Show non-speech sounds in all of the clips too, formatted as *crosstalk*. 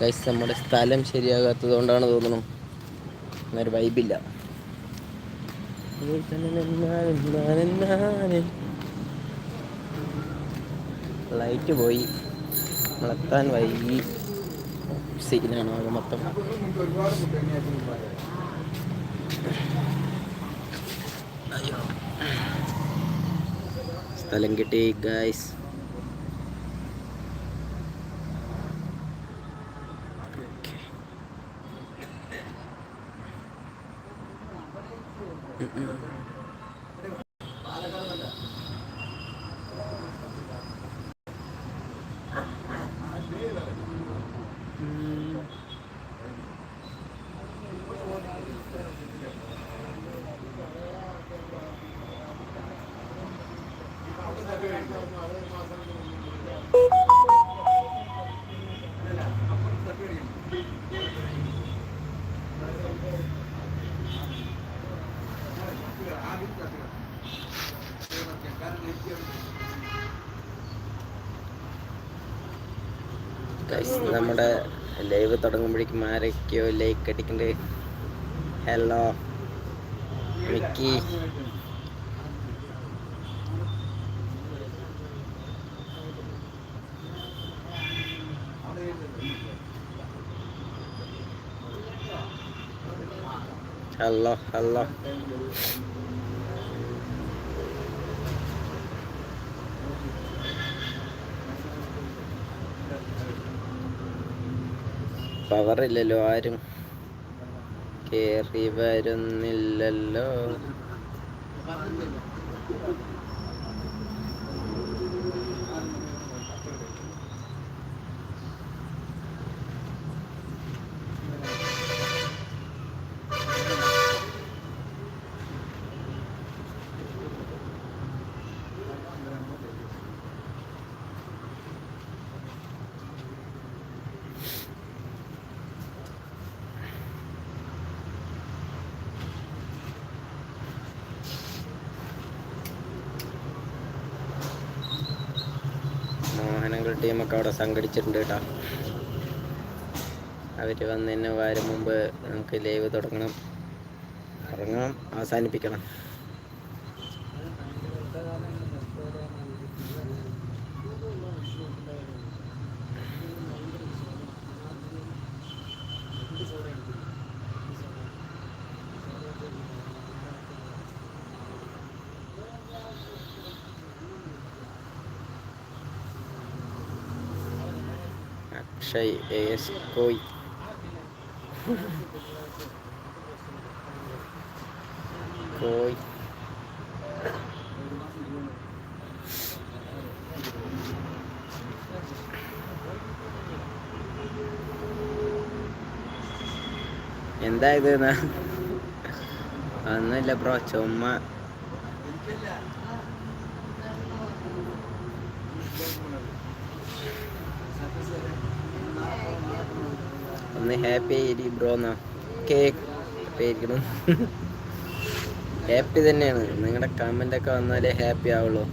Guys നമ്മുടെ സ്ഥലം ശരിയാകാത്തത് കൊണ്ടാണ് തോന്നുന്നു എന്നൊരു വൈബില്ല ലൈറ്റ് പോയി. നമ്മളെത്താൻ വൈകി. സീനാണ് അത് മൊത്തം. സ്ഥലം കിട്ടി ഗൈസ് ഗൈസ് നമ്മുടെ ലൈവ് തുടങ്ങുമ്പോഴേക്കും ആരൊക്കെയോ like അടിക്കണ്ട്. Hello Mickey. Hello hello power ഇല്ലല്ലോ ആരും. കേറി വരുന്നില്ലല്ലോ. ടീമൊക്കെ അവിടെ സംഘടിച്ചിട്ടുണ്ട് കേട്ടോ. അവർ വന്നതിന് വരും മുമ്പ് നമുക്ക് ലൈവ് തുടങ്ങണം. തുടങ്ങണം അവസാനിപ്പിക്കണം. അക്ഷയ് എസ് കോയ് കോയ് എന്താ ഇത്? ന്നാ? ഒന്നുമില്ല ബ്രോ ചുമ്മാ. ഒന്ന് ഹാപ്പി ആയി ബ്രോ എന്നാ കേക്ക് ഹാപ്പി ആയിരിക്കണം. ഹാപ്പി തന്നെയാണ്. നിങ്ങളുടെ കമന്റ് ഒക്കെ വന്നാലേ ഹാപ്പി ആവുള്ളൂ.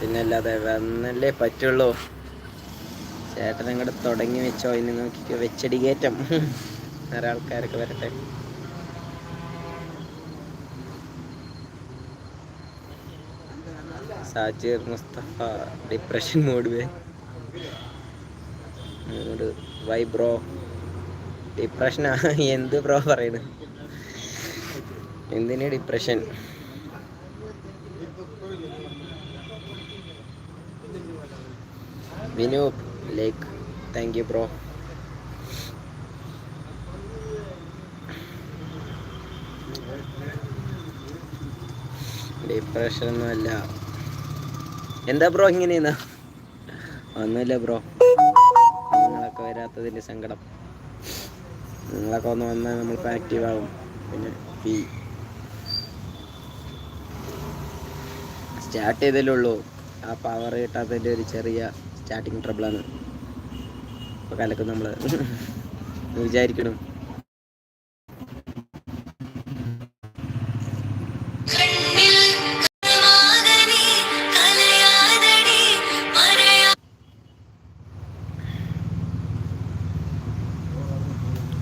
പിന്നല്ലാതെ വന്നല്ലേ പറ്റുള്ളൂ. ചേട്ടൻ അങ്ങോട്ട് തുടങ്ങി വെച്ചോ. ഇനി നോക്കിക്കോ വെച്ചടി കയറ്റം. വേറെ ആൾക്കാരൊക്കെ വരട്ടെ. Sajir Mustafa depression mood way mood why bro. ഡിപ്രഷനാ എന്ത് ബ്രോ പറയണ്? എന്തിന് ഡിപ്രഷൻ വിനൂപ് ലേക്ക് താങ്ക് യു ബ്രോ ഡിപ്രഷൻ ഒന്നുമല്ല എന്താ ബ്രോ ഇങ്ങനെയെന്നാ ഒന്നുമില്ല ബ്രോ നിങ്ങളൊക്കെ വരാത്തതിന്റെ സങ്കടം. നിങ്ങളൊക്കെ ഒന്ന് വന്നാൽ നമ്മളിപ്പോൾ ആക്റ്റീവ് പിന്നെ ഫീ സ്റ്റാർട്ട് ചെയ്തല്ലേ ഉള്ളൂ. ആ പവർ കിട്ടാത്തതിന്റെ ഒരു ചെറിയ സ്റ്റാർട്ടിങ് ട്രബിളാണ് ഇപ്പൊ കലക്കും നമ്മൾ വിചാരിക്കണം.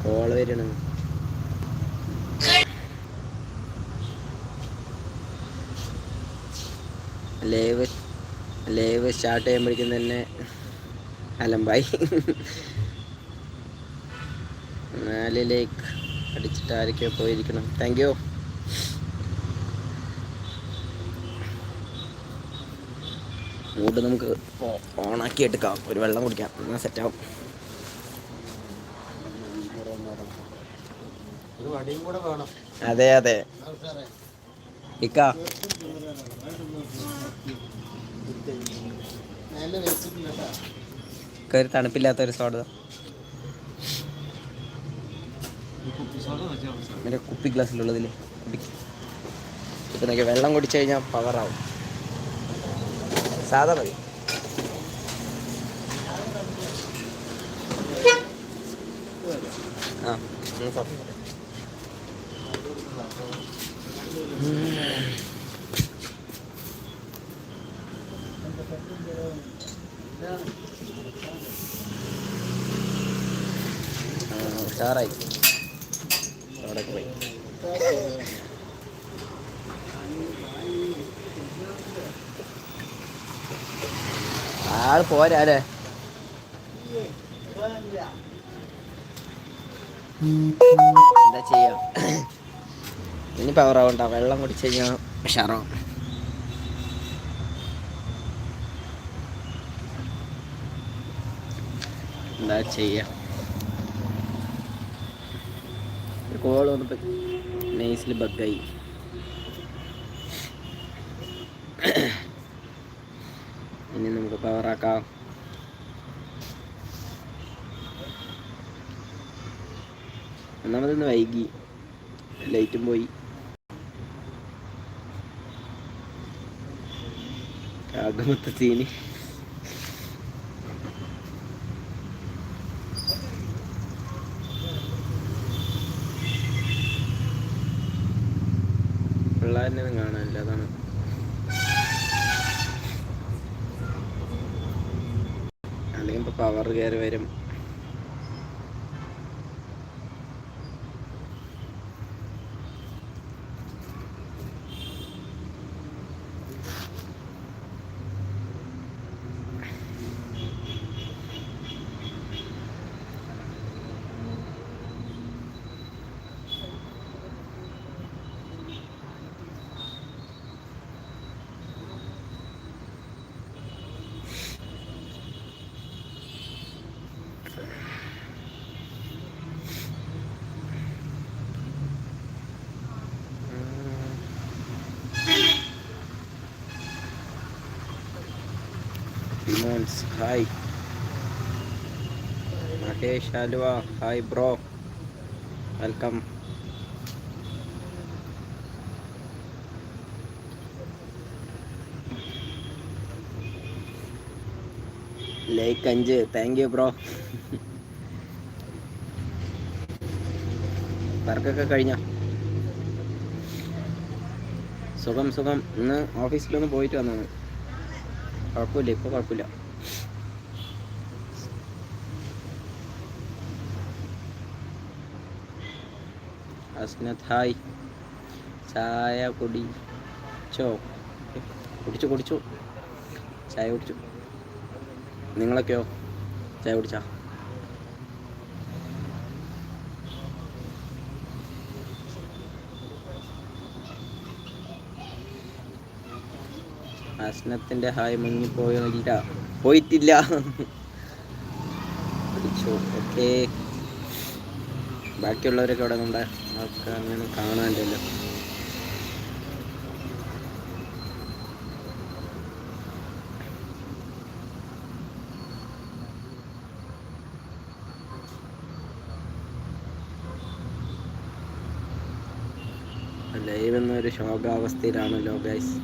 കോൾ വരണം. ലൈവ് ലൈവ് സ്റ്റാർട്ട് ചെയ്യുമ്പോഴേക്കും തന്നെ അലമ്പായി നാലിലേക്ക് അടിച്ചിട്ട് ആരൊക്കെയോ പോയിരിക്കണം. താങ്ക് യു മൂഡ് നമുക്ക് ഓണാക്കി എടുക്കാം. ഒരു വെള്ളം കുടിക്കാം. എന്നാൽ സെറ്റാവും അതെ അതെ. ഇക്ക. ഒരു തണുപ്പില്ലാത്ത ഒരു സോഡ കുപ്പി ഗ്ലാസ്സിലുള്ളതിൽ ഇപ്പൊ ഇപ്പം വെള്ളം കുടിച്ചു കഴിഞ്ഞാൽ പവറാവും സാധാ മതി. ആ ഒന്ന് ഉഷാറായി. അവിടെ പോയി. ആൾ പോരാ അല്ലേ? എന്താ ചെയ്യാം? ഇനി പവർ ആവണ്ട. വെള്ളം കുടിച്ചു കഴിഞ്ഞാൽ ഉഷാറാവും. എന്താ ചെയ്യാം? കോൾ വന്നപ്പോൾ നൈസിൽ ബഗ്ഗായി. ഇനി നമുക്ക് പവറാക്കാം ഒന്നാമതൊന്ന് വൈകി. ലൈറ്റും പോയി. ആകമൊത്ത സീന്. പിള്ളേരിനെ ഒന്നും കാണാനില്ല അതാണ് അല്ലെങ്കിൽ ഇപ്പൊ പവർ കയറി വരും Demons, hi Mahesh Aluva hi bro welcome like അഞ്ച് താങ്ക് യു ബ്രോ വർക്കൊക്കെ കഴിഞ്ഞ? സുഖം സുഖം. ഇന്ന് ഓഫീസിലൊന്ന് പോയിട്ട് വന്നു കുഴപ്പമില്ല ഇപ്പോൾ കുഴപ്പമില്ല. അസ്നത് ഹായ് ചായ കുടിച്ചോ കുടിച്ചു കുടിച്ചു. ചായ കുടിച്ചു. നിങ്ങളൊക്കെയോ? ചായ കുടിച്ചാ? അസ്നത്തിന്റെ ഹായ് മുങ്ങിപ്പോയില്ല പോയിട്ടില്ല. കുടിച്ചു. ഓക്കെ. ബാക്കിയുള്ളവരൊക്കെ അവിടെ നമ്മുടെ അവർക്ക് കാണാനില്ലല്ലോ. ലൈവ് എന്നൊരു ശോകാവസ്ഥയിലാണല്ലോ ഗൈസ്.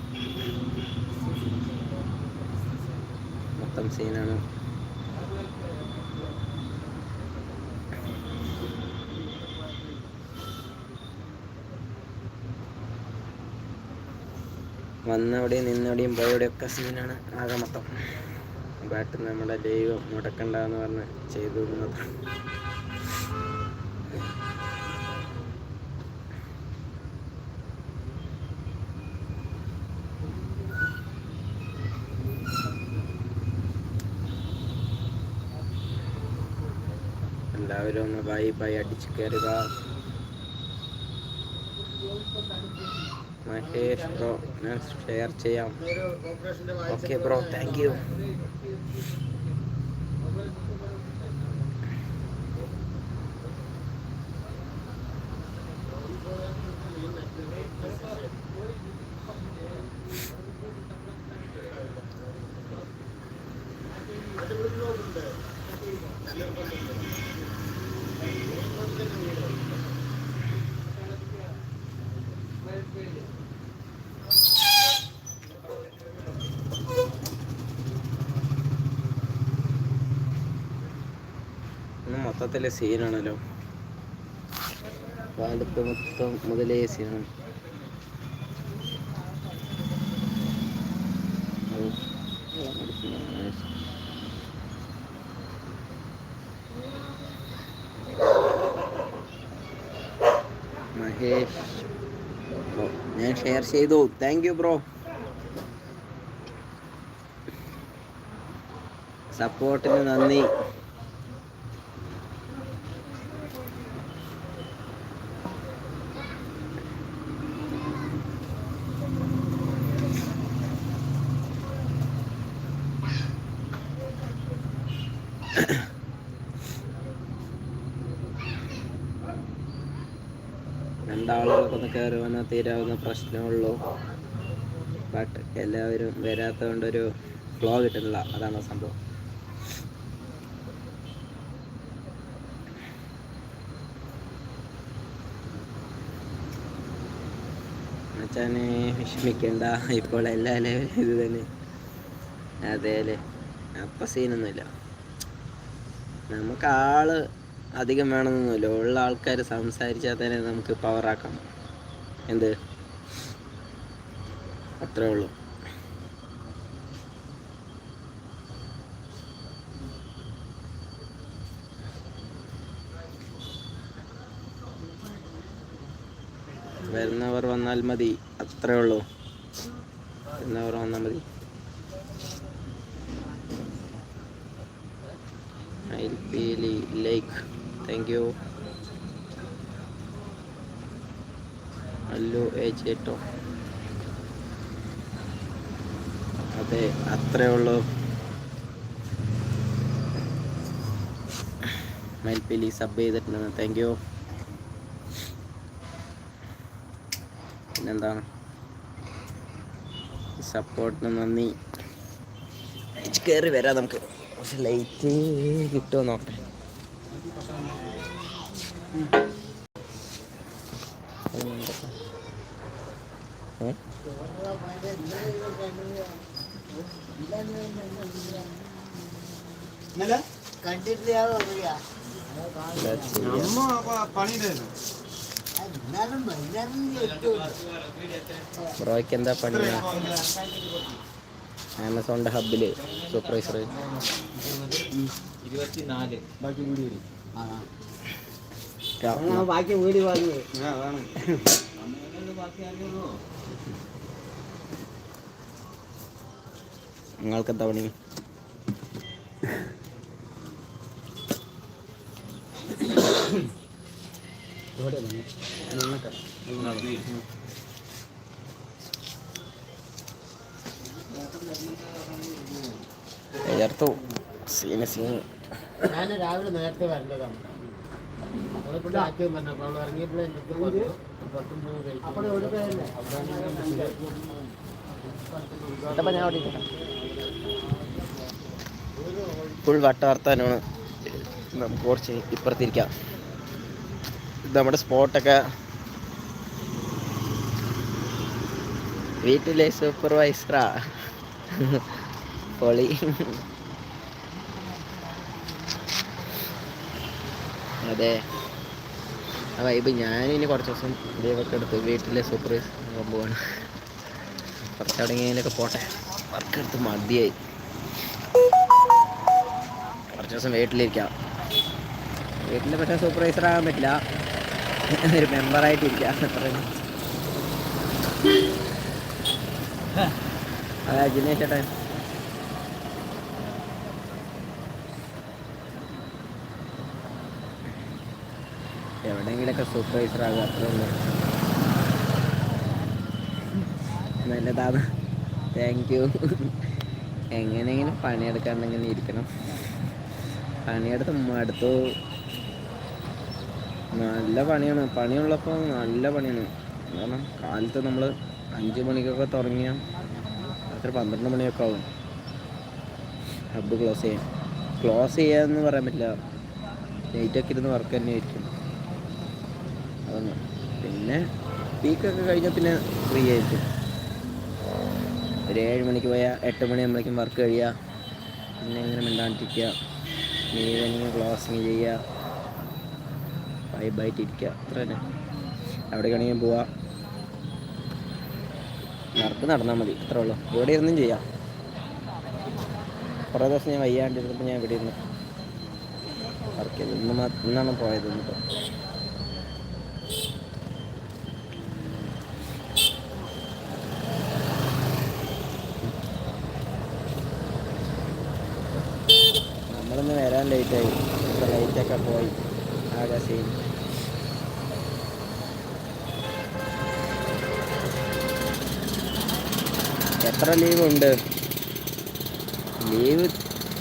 മൊത്തം സീനാണ് വന്നവിടെയും നിന്നവിടെയും പോയവിടെയും ഒക്കെ സീനാണ് ആകെ മൊത്തം. ബാറ്റ് നമ്മുടെ ലൈവ് മുടക്കണ്ടെന്ന് പറഞ്ഞ് ചെയ്തു എല്ലാവരും ഒന്ന് ബൈ ബൈ അടിച്ചു കയറുക. മഹേഷ് ബ്രോ ഞാൻ ഷെയർ ചെയ്യാം. ഓക്കെ ബ്രോ താങ്ക് യു മൊത്തത്തിലെ സീനാണല്ലോ. കാലത്ത് മൊത്തം മുതലേ സീനാണ്. മഹേഷ്. ഞാൻ ഷെയർ ചെയ്തു. താങ്ക് യു ബ്രോ സപ്പോർട്ടിന് നന്ദി രണ്ടാളുകൾക്ക് ഒന്ന് കയറി വന്നാൽ തീരാവുന്ന പ്രശ്നമുള്ളൂ. ബട്ട് എല്ലാവരും വരാത്തത് കൊണ്ടൊരു ഫ്ലോ കിട്ടുന്നില്ല അതാണ് സംഭവം. മച്ചാനെ വിഷമിക്കണ്ട. ഇപ്പോൾ എല്ലാ ലെവലും ഇത് തന്നെ. അതെ അല്ലേ? അപ്പൊ സീനൊന്നുമില്ല നമുക്ക് ആൾ അധികം വേണമെന്നൊന്നുമില്ല. ഉള്ള ആൾക്കാർ സംസാരിച്ചാൽ തന്നെ നമുക്ക് പവറാക്കാം എന്ത്? അത്രേ ഉള്ളൂ. വരുന്നവർ വന്നാൽ മതി. അത്രേ ഉള്ളൂ. വരുന്നവർ വന്നാൽ മതി. I like thank you Allu ഏ ചേട്ടോ. അതെ അത്രേ ഉള്ളൂ മയിൽപ്പേലി സബ് ചെയ്തിട്ടുണ്ടെന്ന്. താങ്ക് യു പിന്നെന്താണ്? സപ്പോർട്ടിന് നന്ദി. കയറി വരാം നമുക്ക്. ലൈറ്റ് കിട്ടുമോ നോക്കട്ടെ? ബ്രോയ്ക്ക് എന്താ പണി? ആമസോണിന്റെ ഹബിൽ സൂപ്പർവൈസർ ബാക്കി വീട് വാങ്ങി. നിങ്ങൾക്ക് എന്താ പണി? എതിർത്തു സീന് സീൻ ഞാൻ രാവിലെ നേരത്തെ വരേണ്ടതാണ്. പറഞ്ഞപ്പോൾ അവൾ ഇറങ്ങിയപ്പോഴേ പറഞ്ഞു പുറത്തും പോകും ഫുൾ വട്ടവർത്താനാണ്. നമുക്ക് കുറച്ച് ഇപ്പുറത്തിരിക്കാം. നമ്മുടെ സ്പോട്ടൊക്കെ വീട്ടിലെ സൂപ്പർവൈസറാ പൊളി. അതെ. ആ വൈബ് ഞാനിനി കുറച്ച് ദിവസം ലീവൊക്കെ എടുത്ത് വീട്ടിലെ സൂപ്പർവൈസർ പോവാണ്. കുറച്ചടങ്ങിയതിലൊക്കെ പോട്ടെ. വർക്ക് എടുത്ത് മതിയായി. കുറച്ച് ദിവസം വീട്ടിലിരിക്കാം. വീട്ടിൽ പക്ഷേ സൂപ്പർവൈസർ ആകാൻ പറ്റില്ല. ഒരു മെമ്പറായിട്ടിരിക്കാം അതാ ജിനേഷ് ചേട്ടൻ എവിടെയെങ്കിലൊക്കെ സൂപ്പർവൈസർ ആകുക അത്ര ഉള്ളൂ. നല്ലതാണ് താങ്ക് യു എങ്ങനെയെങ്കിലും പണിയെടുക്കാണ്ടെങ്കിൽ ഇരിക്കണം. പണിയെടുത്ത് മടുത്തു നല്ല പണിയാണ്. പണിയുള്ളപ്പോൾ നല്ല പണിയാണ്. കാരണം കാലത്ത് നമ്മൾ അഞ്ച് മണിക്കൊക്കെ തുടങ്ങിയ അത്ര പന്ത്രണ്ട് മണിയൊക്കെ ആവും. ഹബ്ബ് ക്ലോസ് ചെയ്യാൻ. ക്ലോസ് ചെയ്യാന്ന് പറയാൻ പറ്റില്ല. നൈറ്റൊക്കെ ഇരുന്ന് വർക്ക് തന്നെ ആയിരിക്കും. അതൊന്നും പിന്നെ പീക്കൊക്കെ കഴിഞ്ഞാൽ പിന്നെ ഫ്രീ ആയിരിക്കും. ഒരു ഏഴ് മണിക്ക് പോയാൽ എട്ട് മണിയാകുമ്പോഴേക്കും വർക്ക് കഴിയുക പിന്നെ ഇങ്ങനെ മിണ്ടാണ്ടിരിക്കുക ഈവനിങ് ക്ലോസിങ് ചെയ്യുക വൈബായിട്ട് ഇരിക്കുക അത്ര തന്നെ. എവിടേക്കാണെങ്കിലും പോവാം. നടക്ക് നടന്നാൽ മതി. ഇത്രേ ഉള്ളൂ. ഇവിടെ ഇരുന്നും ചെയ്യാം. കുറേ ദിവസം ഞാൻ വയ്യാണ്ടിരുന്നപ്പോൾ ഞാൻ ഇവിടെ ഇരുന്നു. വർക്ക് ചെയ്തു ഇന്ന് ഇന്നാണ് പോയത് ഇന്നിപ്പോൾ ലൈറ്റൊക്കെ പോയി ആകെ എത്ര ലീവ് ഉണ്ട്? ലീവ്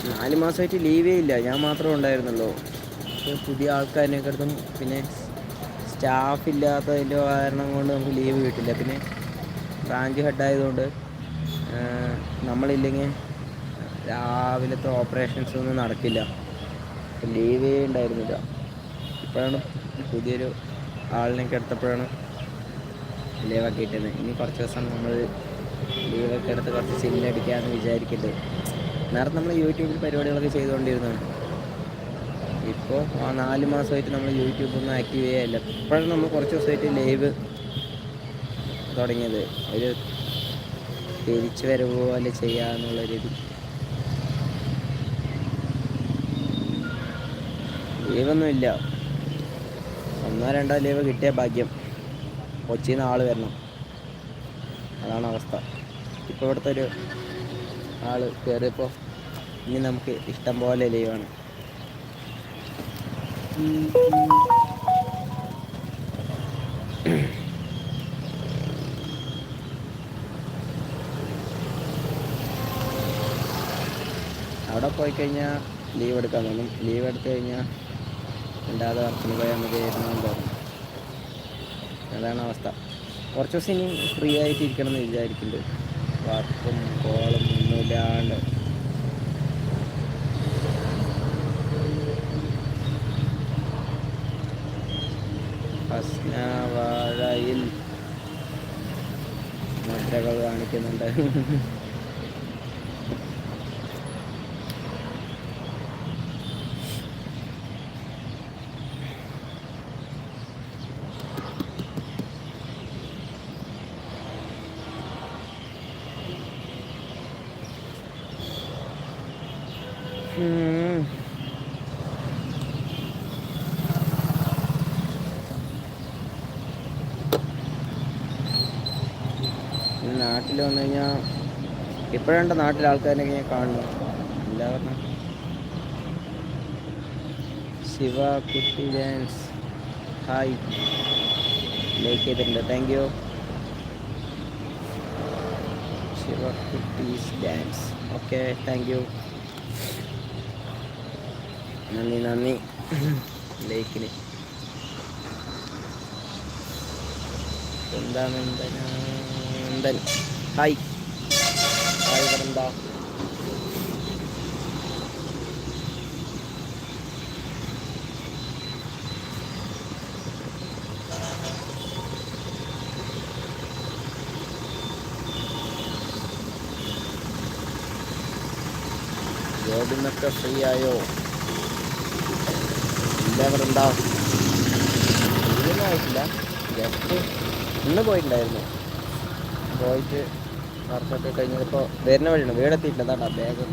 നാല് മാസമായിട്ട് ലീവേ ഇല്ല. ഞാൻ മാത്രമേ ഉണ്ടായിരുന്നുള്ളൂ. പുതിയ ആൾക്കാരിനെയൊക്കെ അടുത്തും പിന്നെ സ്റ്റാഫ് ഇല്ലാത്തതിന്റെ കാരണം കൊണ്ട് നമുക്ക് ലീവ് കിട്ടില്ല. പിന്നെ ബ്രാഞ്ച് ഹെഡ് ആയതുകൊണ്ട് നമ്മളില്ലെങ്കിൽ രാവിലത്തെ ഓപ്പറേഷൻസ് ഒന്നും നടക്കില്ല. ലീവേ ഉണ്ടായിരുന്നില്ല. ഇപ്പോഴാണ് പുതിയൊരു ആളിനെയൊക്കെ എടുത്തപ്പോഴാണ് ലീവാക്കി കിട്ടുന്നത് ഇനി കുറച്ച് ദിവസം നമ്മൾ ലീവൊക്കെ എടുത്ത് കുറച്ച് ചില്ലടിക്കാമെന്ന് വിചാരിക്കുന്നുണ്ട് നേരത്തെ നമ്മൾ യൂട്യൂബിൽ പരിപാടികളൊക്കെ ചെയ്തുകൊണ്ടിരുന്നതാണ്. ഇപ്പോൾ നാല് മാസമായിട്ട് നമ്മൾ യൂട്യൂബ് ഒന്നും ആക്റ്റീവ് ചെയ്യാറില്ല ഇപ്പോഴാണ് നമ്മൾ കുറച്ച് ദിവസമായിട്ട് ലൈവ് തുടങ്ങിയത്. ഒരു തിരിച്ചു വരവ് പോലെ ചെയ്യാന്നുള്ള രീതി ലീവൊന്നും ഇല്ല. ഒന്നോ രണ്ടോ ലീവ് കിട്ടിയ ഭാഗ്യം. കൊച്ചിയിൽ നിന്ന് ആൾ വരണം. അതാണ് അവസ്ഥ. ഇപ്പോൾ ഇവിടുത്തെ ഒരു ആൾ കയറിയപ്പോൾ ഇനി നമുക്ക് ഇഷ്ടം പോലെ ലീവാണ്. അവിടെ പോയി കഴിഞ്ഞാൽ ലീവ് എടുക്കാൻ തോന്നും. ലീവ് എടുത്തു കഴിഞ്ഞാൽ രണ്ടാമത് വർക്കിന് പോയാൽ മതിയായിരുന്നു എന്ന് അതാണ് അവസ്ഥ. കുറച്ച് ദിവസം ഇനി ഫ്രീ ആയിട്ട് ഇരിക്കണം എന്ന് വിചാരിക്കുന്നുണ്ട്. വർക്കും കോളും ഒന്നുമില്ലാണ്ട് വാഴയിൽ മുദ്രകൾ കാണിക്കുന്നുണ്ട് ഉം. ഈ നാട്ടിൽ വന്നു കഴിഞ്ഞാൽ ഇപ്പോഴാണ് നാട്ടിലെ ആൾക്കാരൊക്കെ ഞാൻ കാണുന്നു. എല്ലാവരും ശിവ കുട്ടി ഡാൻസ് ഹായ്. ലൈക്ക് ചെയ്തിട്ടുണ്ട്. Thank you Shiva കുട്ടീസ് dance okay thank you നന്ദി നന്ദി. ലൈക്കിന്. എന്താണ് എന്താണ് ഹായ് ഹായ് ഇവിടെ എന്താ ജോബിൽ ഫ്രീ ആയോ ഇല്ല ജസ്റ്റ് ഇന്ന് പോയിട്ടുണ്ടായിരുന്നു. പോയിട്ട് വർക്കൊക്കെ കഴിഞ്ഞപ്പോൾ വരുന്ന വഴിയാണ് വീടെത്തിയിട്ടില്ല. ബാഗ്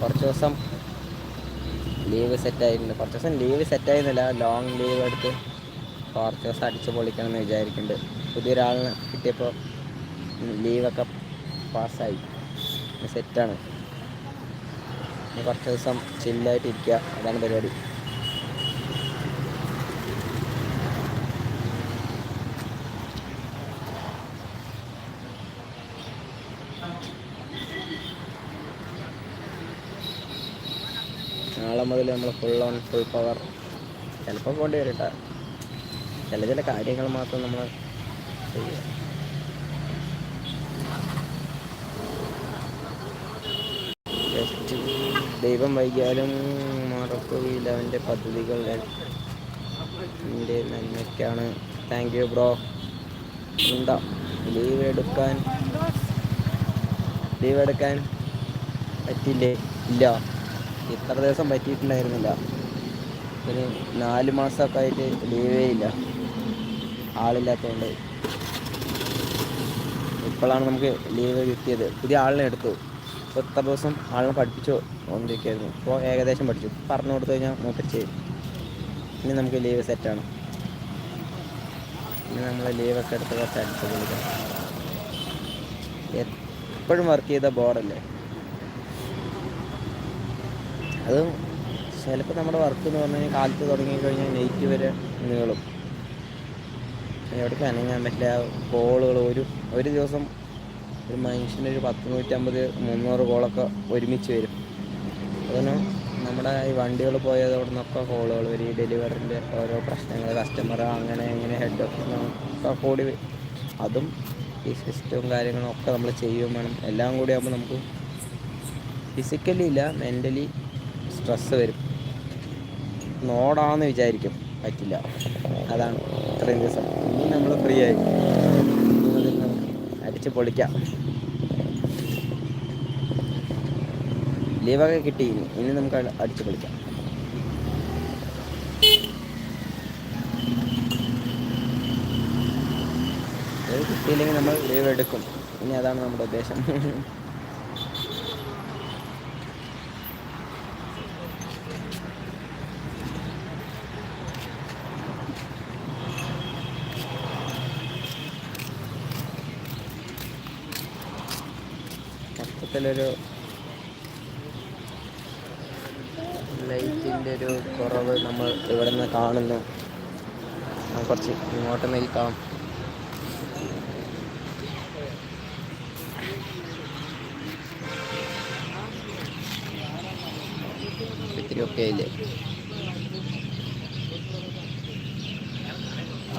കുറച്ച് ദിവസം ലീവ് സെറ്റായിട്ടുണ്ട് കുറച്ച് ദിവസം ലീവ് സെറ്റ് സെറ്റായിരുന്നില്ല ലോങ് ലീവ് എടുത്ത് കുറച്ച് ദിവസം അടിച്ച് പൊളിക്കണം എന്ന് വിചാരിക്കുന്നുണ്ട് പുതിയൊരാളിനെ കിട്ടിയപ്പോൾ ലീവൊക്കെ പാസ്സായി സെറ്റാണ് കുറച്ച് ദിവസം ചില്ലായിട്ട് ഇരിക്കുക. അതാണ് പരിപാടി നാളെ മുതൽ നമ്മൾ ഫുൾ ഓൺ ഫുൾ പവർ ചിലപ്പോൾ പോകേണ്ടി വരും കേട്ടോ ചില ചില കാര്യങ്ങൾ മാത്രം നമ്മൾ ചെയ്യുക. ജസ്റ്റ് ദൈവം വൈകിയാലും മറക്കുകയില്ല അവന്റെ പദ്ധതികൾ. എന്റെ നന്മയ്ക്കാണ്. താങ്ക് യു ബ്രോ ഉണ്ടോ ലീവ് എടുക്കാൻ. ലീവ് എടുക്കാൻ പറ്റില്ലേ? ഇല്ല. ഇത്ര ദിവസം പറ്റിയിട്ടുണ്ടായിരുന്നില്ല. ഒരു നാല് മാസമൊക്കെ ആയിട്ട് ലീവേ ഇല്ല. ആളില്ലാത്തതുകൊണ്ട് ഇപ്പോഴാണ് നമുക്ക് ലീവ് കിട്ടിയത്. പുതിയ ആളിനെ എടുത്തു. ഇപ്പോൾ ഇത്ര ദിവസം ആളിനെ പഠിപ്പിച്ചു കൊണ്ടിരിക്കുകയായിരുന്നു. ഇപ്പോൾ ഏകദേശം പഠിച്ചു. പറഞ്ഞു കൊടുത്തു കഴിഞ്ഞാൽ മൂപ്പച്ച് ഇനി നമുക്ക് ലീവ് സെറ്റാണ് ഇനി നമ്മൾ ലീവൊക്കെ എടുത്ത് കുറച്ച് അടുത്ത് വിളിക്കാം എപ്പോഴും വർക്ക് ചെയ്ത ബോറല്ലേ അത് ചിലപ്പോൾ നമ്മുടെ വർക്ക് എന്ന് പറഞ്ഞു കഴിഞ്ഞാൽ കാലത്ത് തുടങ്ങിക്കഴിഞ്ഞാൽ നൈറ്റ് വരെ നീളും. എവിടേക്ക് അനങ്ങാൻ പറ്റില്ല. കോളുകൾ ഒരു ഒരു ദിവസം ഒരു മനുഷ്യന് ഒരു പത്ത് നൂറ്റമ്പത് മുന്നൂറ് കോളൊക്കെ ഒരുമിച്ച് വരും. അതിന് നമ്മുടെ ഈ വണ്ടികൾ പോയതോടെ നിന്നൊക്കെ കോളുകൾ വരും. ഈ ഡെലിവറിന്റെ ഓരോ പ്രശ്നങ്ങൾ കസ്റ്റമർ അങ്ങനെ ഇങ്ങനെ ഹെഡ് ഒക്കെ കൂടി. അതും ഈ സിസ്റ്റവും കാര്യങ്ങളും ഒക്കെ നമ്മൾ ചെയ്യുകയും വേണം. എല്ലാം കൂടി ആകുമ്പോൾ നമുക്ക് ഫിസിക്കലി ഇല്ല മെന്റലി സ്ട്രെസ്സ് വരും നോടാന്ന് വിചാരിക്കും. പറ്റില്ല. അതാണ് ഇത്രയും ദിവസം. ഇനി നമ്മൾ ഫ്രീ ആയി. അടിച്ച് പൊളിക്കാം. ലീവൊക്കെ കിട്ടി. ഇനി ഇനി നമുക്ക് അടി- അടിച്ച് പൊളിക്കാം. കിട്ടിയില്ലെങ്കിൽ നമ്മൾ ലീവ് എടുക്കും. ഇനി അതാണ് നമ്മുടെ ഉദ്ദേശം. *laughs* മൊത്തത്തിലൊരു ലൈറ്റിന്റെ ഒരു കുറവ് നമ്മൾ ഇവിടെ നിന്ന് കാണുന്നു കുറച്ച് ഇങ്ങോട്ട് നിൽക്കാം. ഇത്തിരി ഒക്കെ ഇല്ലേ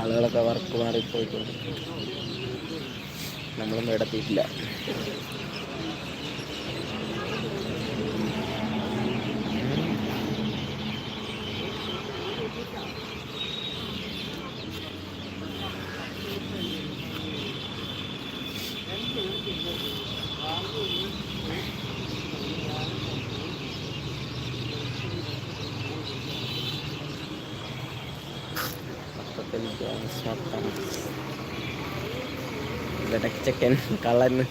ആളുകളൊക്കെ വർക്ക് മാറിപ്പോയിട്ടുണ്ട്. നമ്മളൊന്നും ഇവിടെ എത്തിയിട്ടില്ല മൊത്തത്തിൽ ഗ്യാസ് മൊത്തം ചെക്കൻ കള്ളന്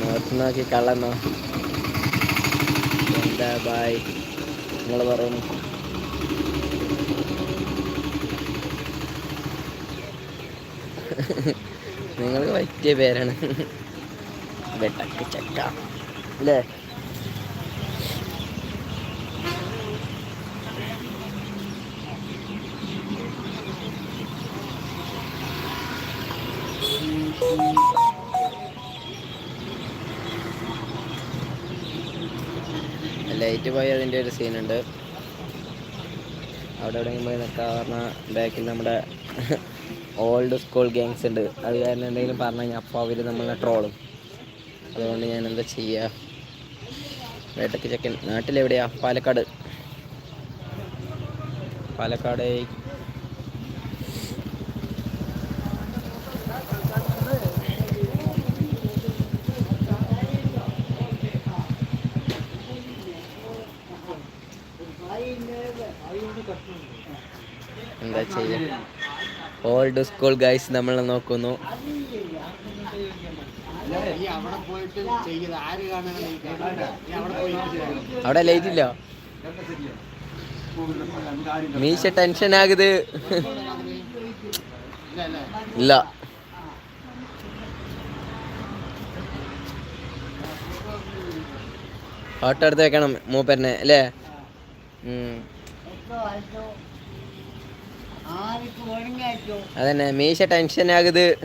നോക്കി നോക്കി കള്ളനോ എന്താ ബായ് നിങ്ങൾ പറയുന്നു നിങ്ങൾക്ക് പറ്റിയ പേരാണ്. *laughs* വെട്ടക്ക് ചക്ക. അല്ലേ? ലൈറ്റ് പോയി അതിന്റെ ഒരു സീനുണ്ട് അവിടെ എവിടെയെങ്കിലും പോയി നിൽക്കുക പറഞ്ഞാൽ ബാക്കിൽ നമ്മുടെ ഓൾഡ് സ്കൂൾ ഗാങ്സ് ഉണ്ട്. അത് കാരണം എന്തെങ്കിലും പറഞ്ഞു കഴിഞ്ഞാൽ അപ്പോൾ അവർ നമ്മളെ ട്രോളും അതുകൊണ്ട് ഞാൻ എന്താ ചെയ്യുക വേട്ടക്ക് ചെക്കൻ. നാട്ടിലെവിടെയാ? പാലക്കാട്. പാലക്കാട് എന്താ ചെയ്യുക ഓൾഡ് സ്കൂൾ ഗൈസ് നമ്മൾ നോക്കുന്നു. അവിടെ ലൈറ്റ് ഇല്ല മീശ ടെൻഷൻ ആകുത്. ഇല്ല. ഫോട്ടോ എടുത്ത് വെക്കണം മൂപ്പരനെ അല്ലേ. അതന്നെ മീശ ടെൻഷൻ ആകുത്.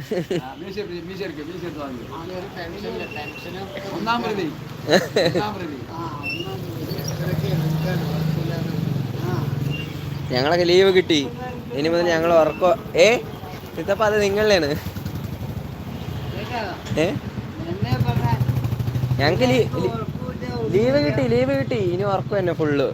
ഞങ്ങളൊക്കെ ലീവ് കിട്ടി. ഇനി മുതൽ ഞങ്ങൾ ഉറക്കോ. ഏ? ഇതപ്പോ അത് നിങ്ങളുടെയാണ്. ഏ? ഞങ്ങക്ക് ലീവ് കിട്ടി ലീവ് കിട്ടി. ഇനി ഉറക്കും എന്നെ ഫുള്ള്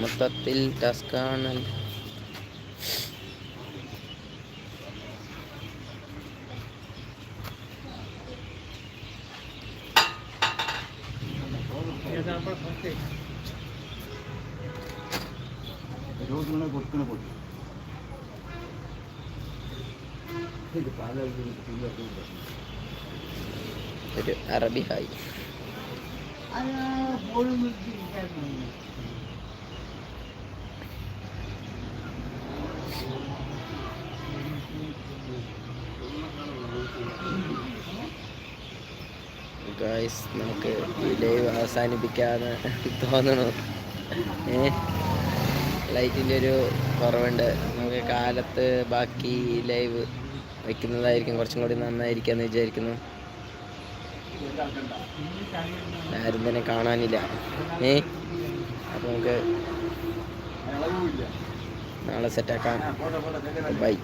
മൊത്തത്തിൽ ടാസ്കാണ് ഒരു അറബി ഹായ്. ഗായ്സ് നമുക്ക് ഈ ലൈവ് അവസാനിപ്പിക്കാന്ന് തോന്നണു ലൈറ്റിന്റെ ഒരു കുറവുണ്ട്. നമുക്ക് കാലത്ത് ബാക്കി ലൈവ് വയ്ക്കുന്നതായിരിക്കും കുറച്ചും കൂടി നന്നായിരിക്കാന്ന് വിചാരിക്കുന്നു. ആരും തന്നെ കാണാനില്ല. ഏ? അപ്പോൾ നമുക്ക് നാളെ സെറ്റാക്കാം ബൈ